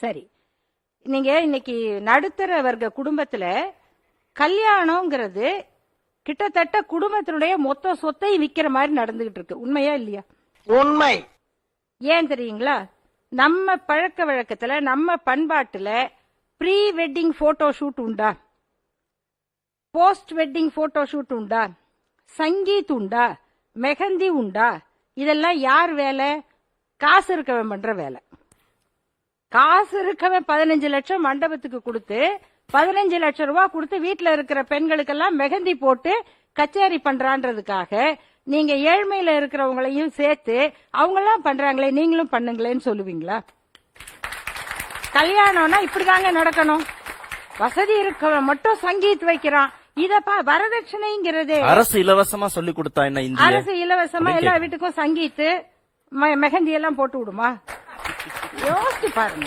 சரி. நீங்க இன்னைக்கு நடுத்தர வர்க்க குடும்பத்துல கல்யாணம்ங்கிறது கிட்டத்தட்ட குடும்பத்தினுடைய மொத்த சொத்தை விக்கிற மாதிரி நடந்துகிட்டு இருக்கு. உண்மையா இல்லையா? உண்மை. ஏன் தெரியுங்களா? நம்ம பழக்க வழக்கத்துல நம்ம பண்பாட்டுல ப்ரீ வெட்டிங் போட்டோ ஷூட் உண்டா? போஸ்ட் வெட்டிங் போட்டோ ஷூட் உண்டா? சங்கீத் உண்டா? மெஹந்தி உண்டா? இதெல்லாம் யார் வேலை? காசு இருக்கவன் பண்ற வேலை. காசு இருக்கவன் பதினஞ்சு லட்சம் மண்டபத்துக்கு கொடுத்து பதினஞ்சு லட்சம் ரூபாய் கொடுத்து வீட்டுல இருக்கிற பெண்களுக்கெல்லாம் மெஹந்தி போட்டு கச்சேரி பண்றான்றதுக்காக நீங்க ஏழ்மையில இருக்கிறவங்களையும் சேர்த்து அவங்கெல்லாம் பண்றாங்களே நீங்களும் பண்ணுங்களேன்னு சொல்லுவீங்களா? கல்யாணம்னா இப்படிதாங்க நடக்கணும். வசதி இருக்கவன் மட்டும் சங்கீத் வைக்கிறான். இதப்பா வரதட்சணைங்கிறதே. அரசு இலவசமா சொல்லி கொடுத்தா என்ன அரசு இலவசமா எல்லா வீட்டுக்கும் சங்கீத்து மெஹந்தி எல்லாம் போட்டு விடுமா? Yok ki pardon.